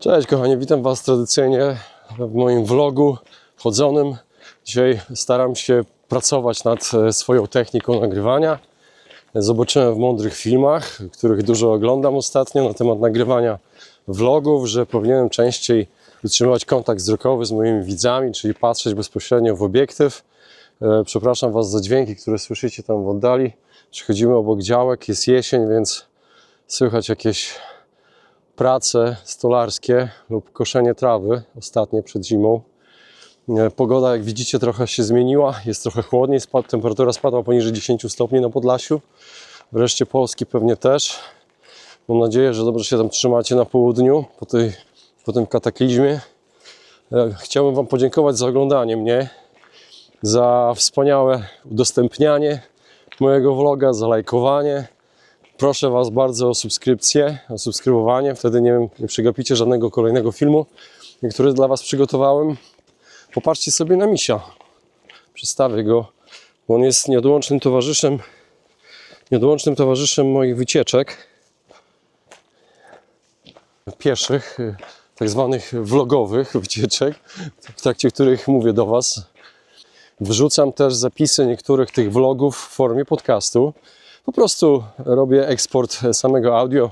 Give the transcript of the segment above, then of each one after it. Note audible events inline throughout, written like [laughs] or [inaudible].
Cześć kochani, witam Was tradycyjnie w moim vlogu chodzonym. Dzisiaj staram się pracować nad e, swoją techniką nagrywania. Zobaczyłem w mądrych filmach, których dużo oglądam ostatnio na temat nagrywania vlogów, że powinienem częściej utrzymywać kontakt wzrokowy z moimi widzami, czyli patrzeć bezpośrednio w obiektyw. E, Przepraszam Was za dźwięki, które słyszycie tam w oddali. Przechodzimy obok działek, jest jesień, więc słychać jakieś prace stolarskie lub koszenie trawy ostatnie przed zimą. E, Pogoda, jak widzicie, trochę się zmieniła. Jest trochę chłodniej, spad, temperatura spadła poniżej 10 stopni na Podlasiu. Wreszcie Polski pewnie też. Mam nadzieję, że dobrze się tam trzymacie na południu po, tej, po tym kataklizmie. E, Chciałbym Wam podziękować za oglądanie mnie, za wspaniałe udostępnianie mojego vloga, za lajkowanie. Proszę Was bardzo o subskrypcję, o subskrybowanie. Wtedy nie, nie przegapicie żadnego kolejnego filmu, który dla Was przygotowałem. Popatrzcie sobie na misia. Przedstawię go, on jest nieodłącznym towarzyszem, nieodłącznym towarzyszem moich wycieczek pieszych, tak zwanych vlogowych wycieczek, w trakcie których mówię do Was. Wrzucam też zapisy niektórych tych vlogów w formie podcastu. Po prostu robię eksport samego audio,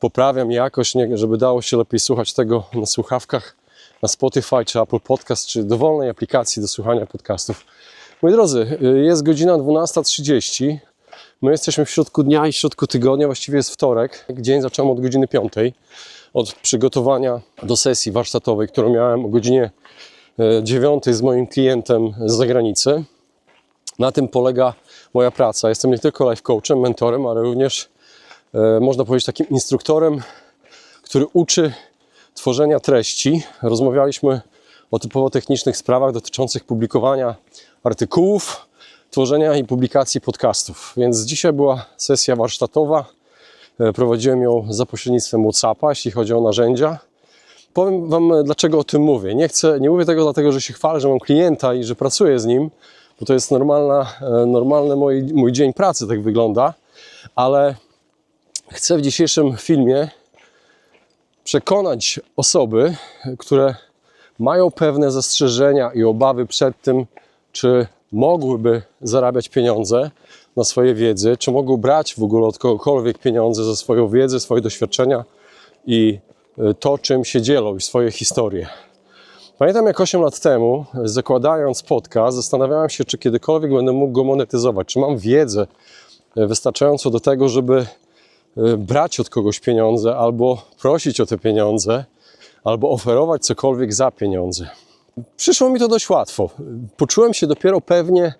poprawiam jakość, żeby dało się lepiej słuchać tego na słuchawkach, na Spotify czy Apple Podcast, czy dowolnej aplikacji do słuchania podcastów. Moi drodzy, y, jest godzina 12.30. My jesteśmy w środku dnia i w środku tygodnia, właściwie jest wtorek. Dzień zacząłem od godziny 5, od przygotowania do sesji warsztatowej, którą miałem o godzinie 9 z moim klientem z zagranicy. Na tym polega moja praca. Jestem nie tylko life coachem, mentorem, ale również e, można powiedzieć takim instruktorem, który uczy tworzenia treści. Rozmawialiśmy o typowo technicznych sprawach dotyczących publikowania artykułów, tworzenia i publikacji podcastów. Więc dzisiaj była sesja warsztatowa. E, Prowadziłem ją za pośrednictwem WhatsAppa, jeśli chodzi o narzędzia. Powiem Wam, e, dlaczego o tym mówię. Nie, chcę, nie mówię tego dlatego, że się chwalę, że mam klienta i że pracuję z nim, bo to jest normalna, e, normalny mój, mój dzień pracy, tak wygląda, ale chcę w dzisiejszym filmie przekonać osoby, które mają pewne zastrzeżenia i obawy przed tym, czy mogłyby zarabiać pieniądze na swoje wiedzy, czy mogą brać w ogóle od kogokolwiek pieniądze za swoją wiedzę, swoje doświadczenia i y, to, czym się dzielą i swoje historie. Pamiętam jak 8 lat temu, zakładając podcast, zastanawiałem się, czy kiedykolwiek będę mógł go monetyzować, czy mam wiedzę y, wystarczającą do tego, żeby y, brać od kogoś pieniądze, albo prosić o te pieniądze, albo oferować cokolwiek za pieniądze. Przyszło mi to dość łatwo. Poczułem się dopiero pewnie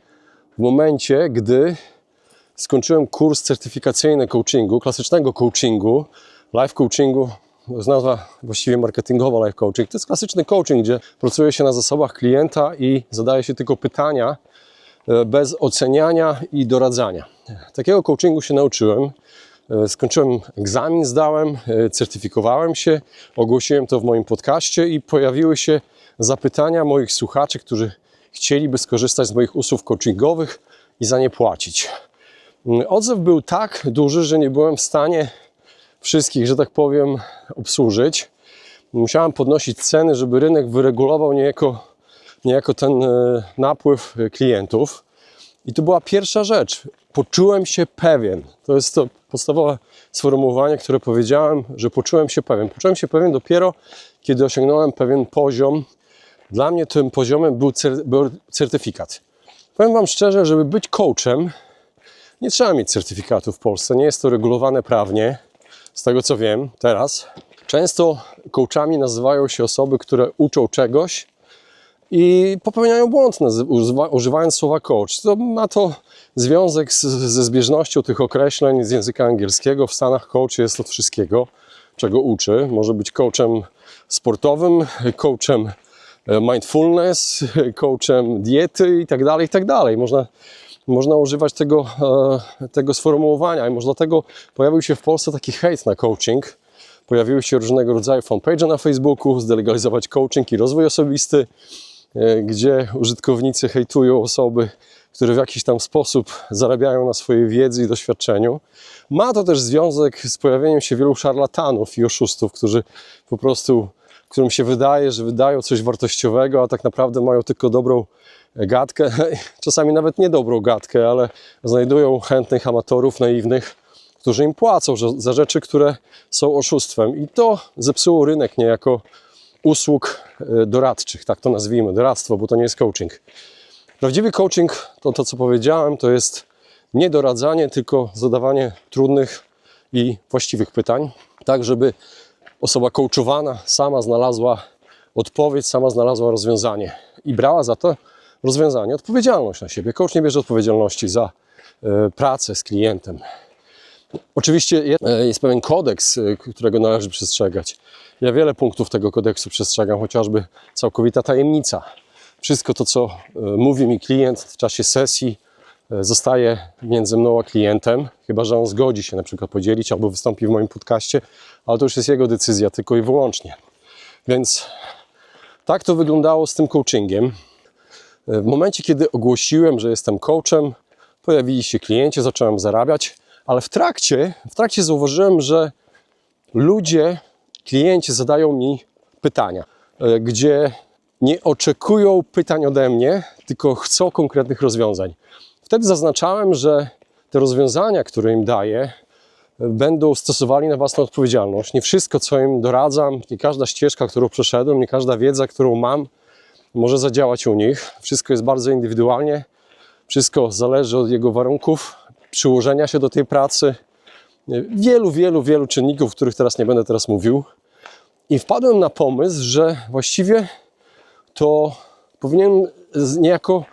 w momencie, gdy skończyłem kurs certyfikacyjny coachingu, klasycznego coachingu, life coachingu. To nazwa właściwie marketingowa life coaching. To jest klasyczny coaching, gdzie pracuje się na zasobach klienta i zadaje się tylko pytania e, bez oceniania i doradzania. Takiego coachingu się nauczyłem. E, Skończyłem egzamin, zdałem, e, certyfikowałem się, ogłosiłem to w moim podcaście i pojawiły się zapytania moich słuchaczy, którzy chcieliby skorzystać z moich usług coachingowych i za nie płacić. Mm, Odzew był tak duży, że nie byłem w stanie wszystkich, że tak powiem, obsłużyć. Musiałem podnosić ceny, żeby rynek wyregulował niejako, niejako ten e, napływ klientów. I to była pierwsza rzecz. Poczułem się pewien. To jest to podstawowe sformułowanie, które powiedziałem, że poczułem się pewien. Poczułem się pewien dopiero, kiedy osiągnąłem pewien poziom. Dla mnie tym poziomem był, cer- był certyfikat. Powiem Wam szczerze, żeby być coachem, nie trzeba mieć certyfikatu w Polsce. Nie jest to regulowane prawnie, z tego co wiem teraz. Często coachami nazywają się osoby, które uczą czegoś, i popełniają błąd, używając słowa coach. To ma to związek z, ze zbieżnością tych określeń z języka angielskiego. W Stanach coach jest od wszystkiego, czego uczy. Może być coachem sportowym, coachem e, mindfulness, coachem diety i tak dalej, i tak. Można, można używać tego, e, tego sformułowania i może dlatego pojawił się w Polsce taki hejt na coaching. Pojawiły się różnego rodzaju fanpage na Facebooku, zdelegalizować coaching i rozwój osobisty, e, gdzie użytkownicy hejtują osoby, które w jakiś tam sposób zarabiają na swojej wiedzy i doświadczeniu. Ma to też związek z pojawieniem się wielu szarlatanów i oszustów, którzy po prostu, którym się wydaje, że wydają coś wartościowego, a tak naprawdę mają tylko dobrą gadkę, [laughs] czasami nawet niedobrą gadkę, ale znajdują chętnych amatorów, naiwnych, którzy im płacą za- rzeczy, które są oszustwem. I to zepsuło rynek niejako usług e, doradczych, tak to nazwijmy, doradztwo, bo to nie jest coaching. Prawdziwy coaching to to, co powiedziałem, to jest nie doradzanie, tylko zadawanie trudnych i właściwych pytań, tak żeby osoba coachowana sama znalazła odpowiedź, sama znalazła rozwiązanie i brała za to rozwiązanie odpowiedzialność na siebie. Coach nie bierze odpowiedzialności za e, pracę z klientem. Oczywiście e, jest pewien kodeks, e, którego należy przestrzegać. Ja wiele punktów tego kodeksu przestrzegam, chociażby całkowita tajemnica. Wszystko to, co mówi mi klient w czasie sesji, zostaje między mną a klientem, chyba że on zgodzi się na przykład podzielić albo wystąpi w moim podcaście, ale to już jest jego decyzja tylko i wyłącznie. Więc tak to wyglądało z tym coachingiem. W momencie, kiedy ogłosiłem, że jestem coachem, pojawili się klienci, zacząłem zarabiać, ale w trakcie, w trakcie zauważyłem, że ludzie, klienci zadają mi pytania, e, gdzie nie oczekują pytań ode mnie, tylko chcą konkretnych rozwiązań. Wtedy zaznaczałem, że te rozwiązania, które im daję, będą stosowali na własną odpowiedzialność. Nie wszystko, co im doradzam, nie każda ścieżka, którą przeszedłem, nie każda wiedza, którą mam, może zadziałać u nich. Wszystko jest bardzo indywidualnie, wszystko zależy od jego warunków, przyłożenia się do tej pracy, wielu, wielu, wielu czynników, których teraz nie będę teraz mówił. I wpadłem na pomysł, że właściwie to powinienem niejako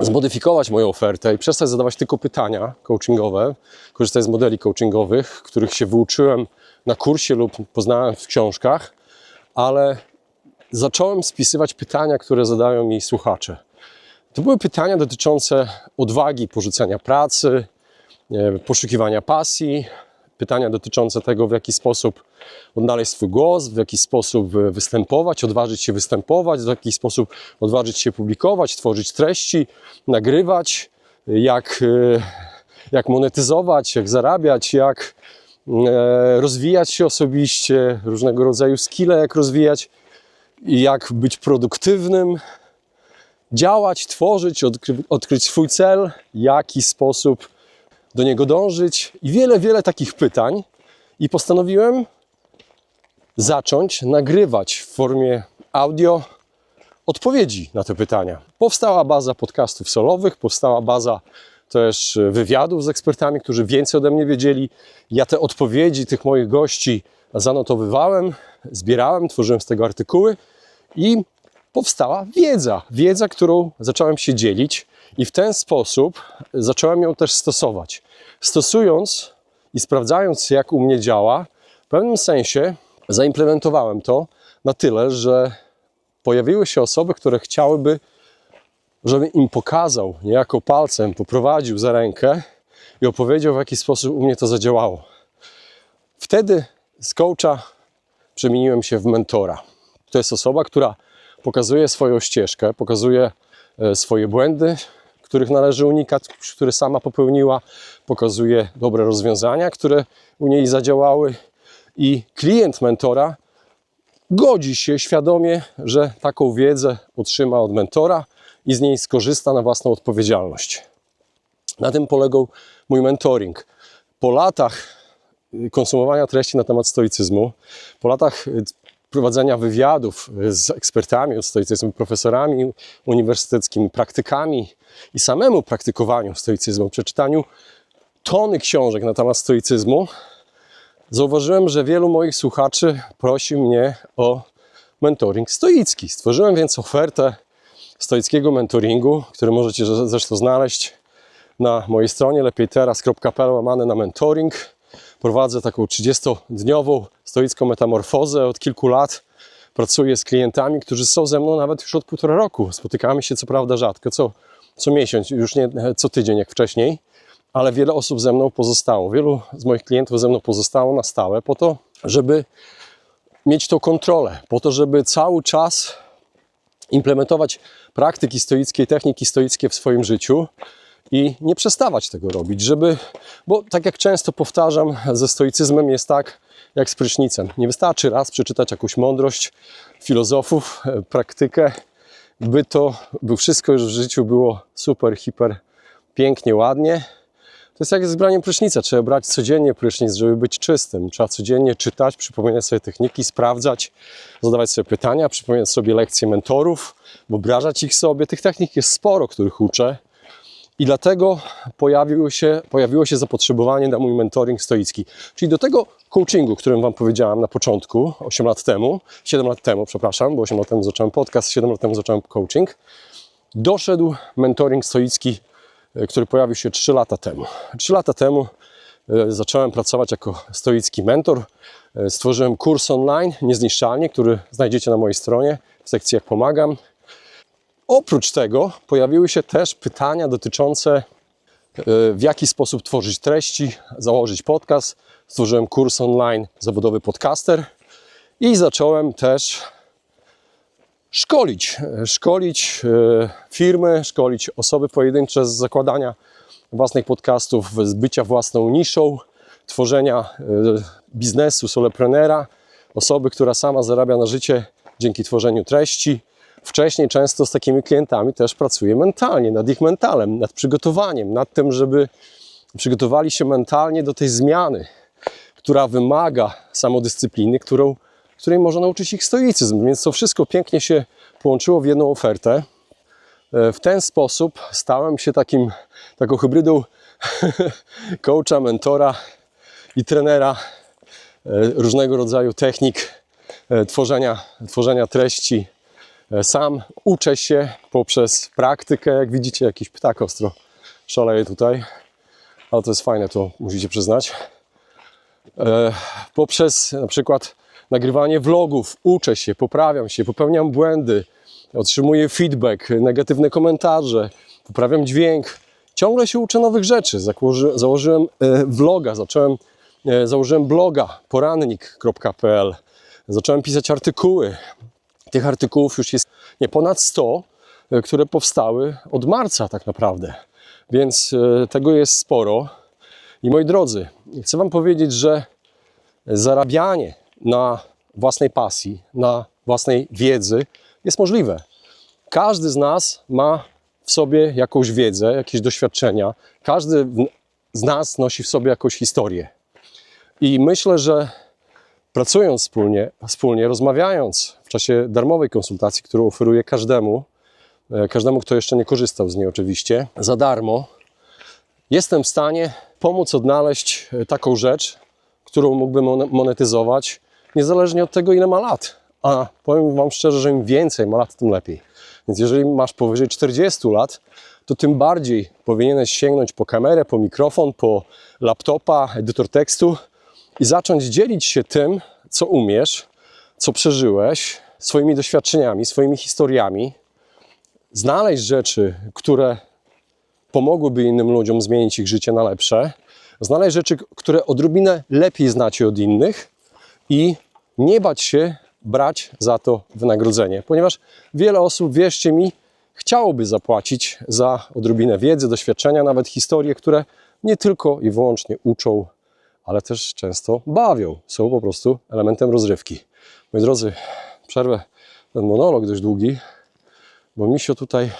zmodyfikować moją ofertę i przestać zadawać tylko pytania coachingowe, korzystać z modeli coachingowych, których się wyuczyłem na kursie lub poznałem w książkach, ale zacząłem spisywać pytania, które zadają mi słuchacze. To były pytania dotyczące odwagi porzucenia pracy, e, poszukiwania pasji, pytania dotyczące tego, w jaki sposób odnaleźć swój głos, w jaki sposób e, występować, odważyć się występować, w jaki sposób odważyć się publikować, tworzyć treści, nagrywać, jak, e, jak monetyzować, jak zarabiać, jak rozwijać się osobiście, różnego rodzaju skille, jak rozwijać jak być produktywnym, działać, tworzyć, odkry- odkryć swój cel, jaki sposób do niego dążyć i wiele, wiele takich pytań. I postanowiłem zacząć nagrywać w formie audio odpowiedzi na te pytania. Powstała baza podcastów solowych, powstała baza też wywiadów z ekspertami, którzy więcej ode mnie wiedzieli. Ja te odpowiedzi tych moich gości zanotowywałem, zbierałem, tworzyłem z tego artykuły i powstała wiedza. Wiedza, którą zacząłem się dzielić i w ten sposób zacząłem ją też stosować. Stosując i sprawdzając, jak u mnie działa, w pewnym sensie zaimplementowałem to na tyle, że pojawiły się osoby, które chciałyby, żebym im pokazał, niejako palcem poprowadził za rękę i opowiedział, w jaki sposób u mnie to zadziałało. Wtedy z coacha przemieniłem się w mentora. To jest osoba, która pokazuje swoją ścieżkę, pokazuje e, swoje błędy, których należy unikać, które sama popełniła, pokazuje dobre rozwiązania, które u niej zadziałały i klient mentora godzi się świadomie, że taką wiedzę otrzyma od mentora i z niej skorzysta na własną odpowiedzialność. Na tym polegał mój mentoring. Po latach konsumowania treści na temat stoicyzmu, po latach y, prowadzenia wywiadów y, z ekspertami od stoicyzmu, profesorami uniwersyteckimi, praktykami i samemu praktykowaniu stoicyzmu, przeczytaniu tony książek na temat stoicyzmu, zauważyłem, że wielu moich słuchaczy prosi mnie o mentoring stoicki. Stworzyłem więc ofertę stoickiego mentoringu, który możecie zre- zresztą znaleźć na mojej stronie lepiejteraz.pl łamane na mentoring. Prowadzę taką 30-dniową stoicką metamorfozę od kilku lat. Pracuję z klientami, którzy są ze mną nawet już od półtora roku. Spotykamy się co prawda rzadko, co, co miesiąc, już nie co tydzień jak wcześniej, ale wiele osób ze mną pozostało. Wielu z moich klientów ze mną pozostało na stałe po to, żeby mieć tą kontrolę, po to, żeby cały czas implementować praktyki stoickie, techniki stoickie w swoim życiu i nie przestawać tego robić, żeby, bo tak jak często powtarzam, ze stoicyzmem jest tak jak z prysznicem. Nie wystarczy raz przeczytać jakąś mądrość filozofów, e, praktykę, by to, by wszystko już w życiu było super, hiper, pięknie, ładnie. To jest jak z braniem prysznica. Trzeba brać codziennie prysznic, żeby być czystym. Trzeba codziennie czytać, przypominać sobie techniki, sprawdzać, zadawać sobie pytania, przypominać sobie lekcje mentorów, wyobrażać ich sobie. Tych technik jest sporo, których uczę. I dlatego pojawiło się, pojawiło się zapotrzebowanie na mój mentoring stoicki. Czyli do tego coachingu, którym Wam powiedziałem na początku, 8 lat temu, 7 lat temu, przepraszam, bo 8 lat temu zacząłem podcast, 7 lat temu zacząłem coaching, doszedł mentoring stoicki, e, który pojawił się 3 lata temu. 3 lata temu e, zacząłem pracować jako stoicki mentor. E, Stworzyłem kurs online Niezniszczalnie, który znajdziecie na mojej stronie w sekcji Jak pomagam. Oprócz tego pojawiły się też pytania dotyczące e, w jaki sposób tworzyć treści, założyć podcast. Stworzyłem kurs online Zawodowy Podcaster i zacząłem też szkolić, e, szkolić e, firmy, szkolić osoby pojedyncze z zakładania własnych podcastów, z bycia własną niszą, tworzenia biznesu soloprenera, osoby, która sama zarabia na życie dzięki tworzeniu treści. Wcześniej często z takimi klientami też pracuję mentalnie, nad ich mentalem, nad przygotowaniem, nad tym, żeby przygotowali się mentalnie do tej zmiany, która wymaga samodyscypliny, którą, której może nauczyć ich stoicyzm. Więc to wszystko pięknie się połączyło w jedną ofertę. E, W ten sposób stałem się takim, taką hybrydą [laughs] coacha, mentora i trenera e, różnego rodzaju technik e, tworzenia, tworzenia treści. E, Sam uczę się poprzez praktykę. Jak widzicie, jakiś ptak ostro szaleje tutaj, ale to jest fajne, to musicie przyznać. E, Poprzez na przykład nagrywanie vlogów uczę się, poprawiam się, popełniam błędy, otrzymuję feedback, negatywne komentarze, poprawiam dźwięk. Ciągle się uczę nowych rzeczy. Założy, założyłem e, vloga, zacząłem, założyłem bloga porannik.pl, zacząłem pisać artykuły. Tych artykułów już jest nie ponad 100, e, które powstały od marca tak naprawdę. Więc e, tego jest sporo. I moi drodzy, chcę Wam powiedzieć, że zarabianie na własnej pasji, na własnej wiedzy jest możliwe. Każdy z nas ma w sobie jakąś wiedzę, jakieś doświadczenia. Każdy z nas nosi w sobie jakąś historię. I myślę, że pracując wspólnie, wspólnie, rozmawiając w czasie darmowej konsultacji, którą oferuję każdemu, e, każdemu, kto jeszcze nie korzystał z niej oczywiście, za darmo, jestem w stanie pomóc odnaleźć e, taką rzecz, którą mógłbym mon- monetyzować, niezależnie od tego, ile ma lat. A powiem Wam szczerze, że im więcej ma lat, tym lepiej. Więc jeżeli masz powyżej 40 lat, to tym bardziej powinieneś sięgnąć po kamerę, po mikrofon, po laptopa, edytor tekstu i zacząć dzielić się tym, co umiesz, co przeżyłeś, swoimi doświadczeniami, swoimi historiami, znaleźć rzeczy, które pomogłyby innym ludziom zmienić ich życie na lepsze, znaleźć rzeczy, które odrobinę lepiej znacie od innych i nie bać się brać za to wynagrodzenie, ponieważ wiele osób, wierzcie mi, chciałoby zapłacić za odrobinę wiedzy, doświadczenia, nawet historie, które nie tylko i wyłącznie uczą, ale też często bawią, są po prostu elementem rozrywki. Moi drodzy, przerwę ten monolog dość długi, bo Misio tutaj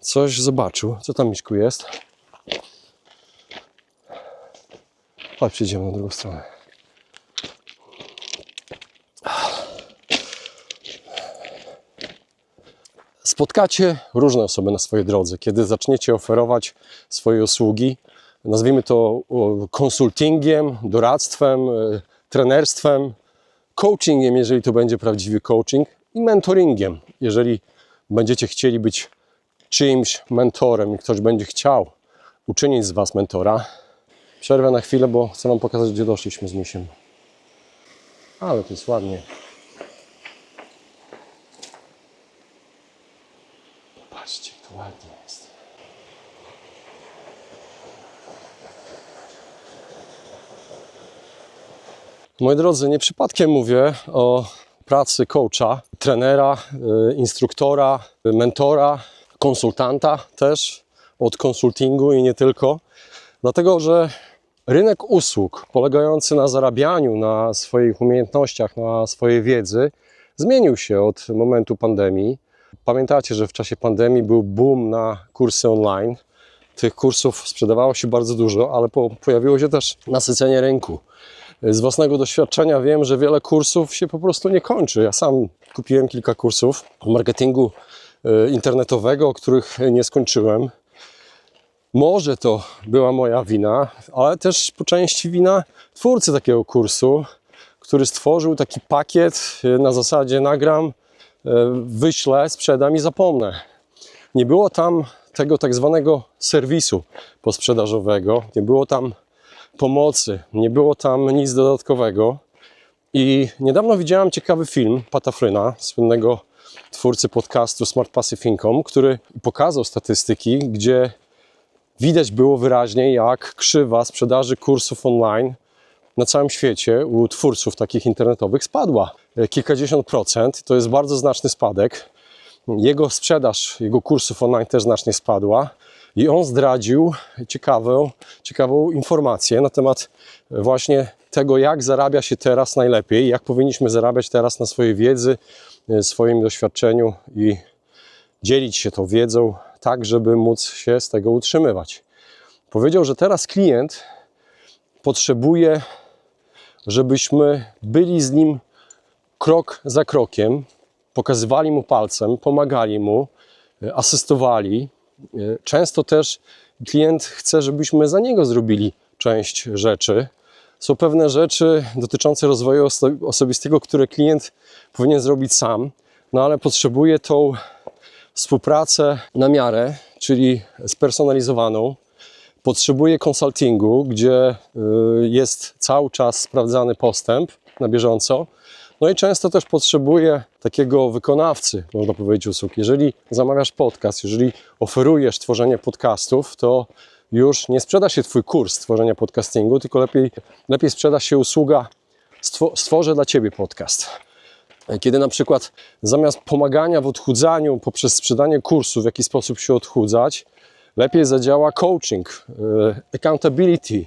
coś zobaczył. Co tam, Miśku, jest? Chodź, przejdziemy na drugą stronę. Spotkacie różne osoby na swojej drodze, kiedy zaczniecie oferować swoje usługi. Nazwijmy to konsultingiem, doradztwem, e, trenerstwem, coachingiem, jeżeli to będzie prawdziwy coaching, i mentoringiem, jeżeli będziecie chcieli być czyimś mentorem i ktoś będzie chciał uczynić z Was mentora. Przerwę na chwilę, bo chcę Wam pokazać, gdzie doszliśmy z misiem. Ale to jest ładnie. Patrzcie, jak to ładnie jest. Moi drodzy, nie przypadkiem mówię o pracy coacha, trenera, y, instruktora, y, mentora, konsultanta też od konsultingu i nie tylko. Dlatego, że rynek usług polegający na zarabianiu na swoich umiejętnościach, na swojej wiedzy zmienił się od momentu pandemii. Pamiętacie, że w czasie pandemii był boom na kursy online. Tych kursów sprzedawało się bardzo dużo, ale po, pojawiło się też nasycenie rynku. Z własnego doświadczenia wiem, że wiele kursów się po prostu nie kończy. Ja sam kupiłem kilka kursów marketingu e, internetowego, których nie skończyłem. Może to była moja wina, ale też po części wina twórcy takiego kursu, który stworzył taki pakiet e, na zasadzie nagram, e, wyślę, sprzedam i zapomnę. Nie było tam tego tak zwanego serwisu posprzedażowego, nie było tam pomocy, nie było tam nic dodatkowego. I niedawno widziałem ciekawy film Pata Fryna, słynnego twórcy podcastu Smart Passive Income, który pokazał statystyki, gdzie widać było wyraźnie, jak krzywa sprzedaży kursów online na całym świecie u twórców takich internetowych spadła. Kilkadziesiąt procent to jest bardzo znaczny spadek. Jego sprzedaż, jego kursów online też znacznie spadła. I on zdradził ciekawą, ciekawą informację na temat właśnie tego, jak zarabia się teraz najlepiej, jak powinniśmy zarabiać teraz na swojej wiedzy, e, swoim doświadczeniu i dzielić się tą wiedzą, tak żeby móc się z tego utrzymywać. Powiedział, że teraz klient potrzebuje, żebyśmy byli z nim krok za krokiem, pokazywali mu palcem, pomagali mu, e, asystowali. E, Często też klient chce, żebyśmy za niego zrobili część rzeczy. Są pewne rzeczy dotyczące rozwoju oso- osobistego, które klient powinien zrobić sam, no ale potrzebuje tą współpracę na miarę, czyli spersonalizowaną. Potrzebuje konsultingu, gdzie y, jest cały czas sprawdzany postęp na bieżąco. No i często też potrzebuje takiego wykonawcy, można powiedzieć, usług. Jeżeli zamawiasz podcast, jeżeli oferujesz tworzenie podcastów, to już nie sprzeda się Twój kurs tworzenia podcastingu, tylko lepiej, lepiej sprzeda się usługa stwo- stworzę dla Ciebie podcast. Kiedy na przykład zamiast pomagania w odchudzaniu poprzez sprzedanie kursu, w jaki sposób się odchudzać, lepiej zadziała coaching, e, accountability,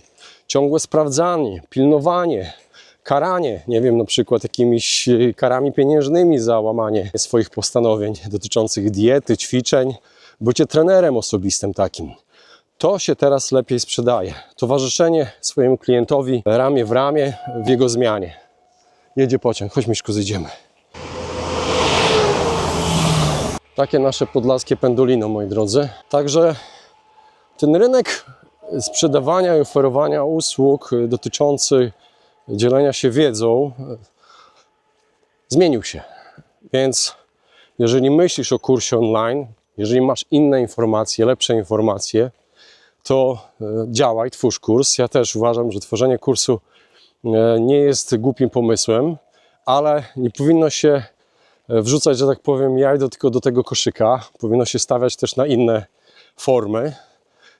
ciągłe sprawdzanie, pilnowanie, karanie, nie wiem, na przykład jakimiś e, karami pieniężnymi za łamanie swoich postanowień dotyczących diety, ćwiczeń, bycie trenerem osobistym takim. To się teraz lepiej sprzedaje. Towarzyszenie swojemu klientowi ramię w ramię w jego zmianie. Jedzie pociąg, chodź Miszku, zejdziemy. Takie nasze podlaskie pendolino, moi drodzy. Także ten rynek sprzedawania i oferowania usług dotyczących dzielenia się wiedzą e, zmienił się. Więc jeżeli myślisz o kursie online, jeżeli masz inne informacje, lepsze informacje, to e, działaj, twórz kurs. Ja też uważam, że tworzenie kursu e, nie jest głupim pomysłem, ale nie powinno się wrzucać, że tak powiem, jaj do, tylko do tego koszyka. Powinno się stawiać też na inne formy.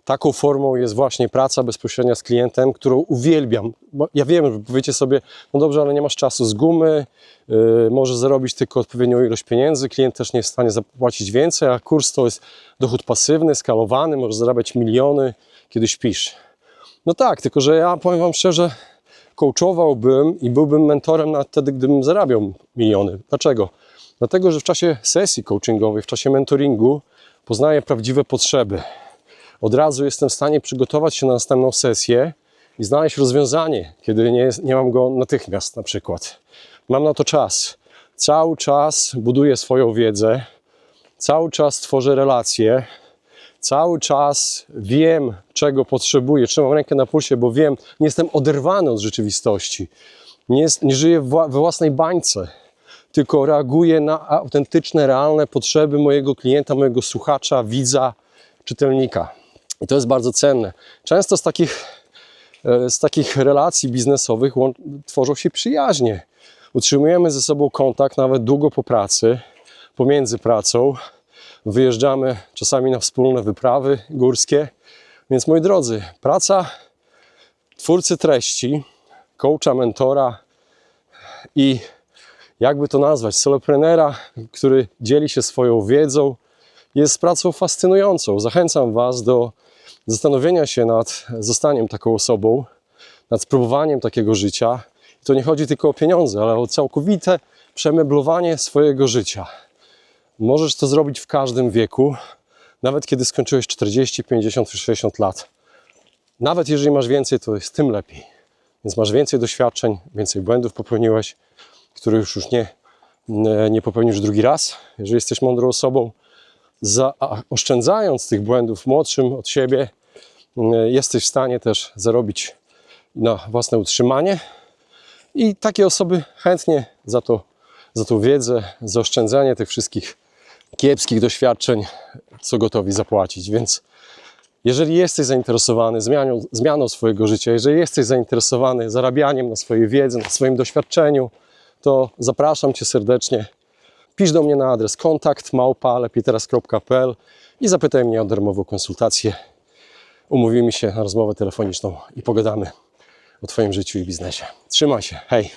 Taką formą jest właśnie praca bezpośrednia z klientem, którą uwielbiam. Ja wiem, że powiecie sobie, no dobrze, ale nie masz czasu z gumy, yy, możesz zarobić tylko odpowiednią ilość pieniędzy, klient też nie jest w stanie zapłacić więcej, a kurs to jest dochód pasywny, skalowany, możesz zarabiać miliony, kiedy śpisz. No tak, tylko że ja powiem Wam szczerze, coachowałbym i byłbym mentorem nawet wtedy, gdybym zarabiał miliony. Dlaczego? Dlatego, że w czasie sesji coachingowej, w czasie mentoringu poznaję prawdziwe potrzeby. Od razu jestem w stanie przygotować się na następną sesję i znaleźć rozwiązanie, kiedy nie, nie mam go natychmiast na przykład. Mam na to czas. Cały czas buduję swoją wiedzę, cały czas tworzę relacje, cały czas wiem, czego potrzebuję, trzymam rękę na pulsie, bo wiem, nie jestem oderwany od rzeczywistości. Nie, jest, nie żyję we własnej bańce, tylko reaguję na autentyczne, realne potrzeby mojego klienta, mojego słuchacza, widza, czytelnika. I to jest bardzo cenne. Często z takich, e, z takich relacji biznesowych tworzą się przyjaźnie. Utrzymujemy ze sobą kontakt nawet długo po pracy, pomiędzy pracą. Wyjeżdżamy czasami na wspólne wyprawy górskie. Więc moi drodzy, praca twórcy treści, coacha, mentora i jakby to nazwać, soloprenera, który dzieli się swoją wiedzą, jest pracą fascynującą. Zachęcam Was do zastanowienia się nad zostaniem taką osobą, nad spróbowaniem takiego życia. I to nie chodzi tylko o pieniądze, ale o całkowite przemeblowanie swojego życia. Możesz to zrobić w każdym wieku, nawet kiedy skończyłeś 40, 50 czy 60 lat. Nawet jeżeli masz więcej, to jest tym lepiej. Więc masz więcej doświadczeń, więcej błędów popełniłeś, których już, nie, nie popełnisz drugi raz. Jeżeli jesteś mądrą osobą, za, oszczędzając tych błędów młodszym od siebie, y, jesteś w stanie też zarobić na własne utrzymanie. I takie osoby chętnie za, to, za tą wiedzę, za oszczędzanie tych wszystkich kiepskich doświadczeń są gotowi zapłacić. Więc jeżeli jesteś zainteresowany zmianą, zmianą swojego życia, jeżeli jesteś zainteresowany zarabianiem na swojej wiedzy, na swoim doświadczeniu, to zapraszam Cię serdecznie. Pisz do mnie na adres kontakt małpa lepiteras.pl i zapytaj mnie o darmową konsultację. Umówimy się na rozmowę telefoniczną i pogadamy o Twoim życiu i biznesie. Trzymaj się, hej!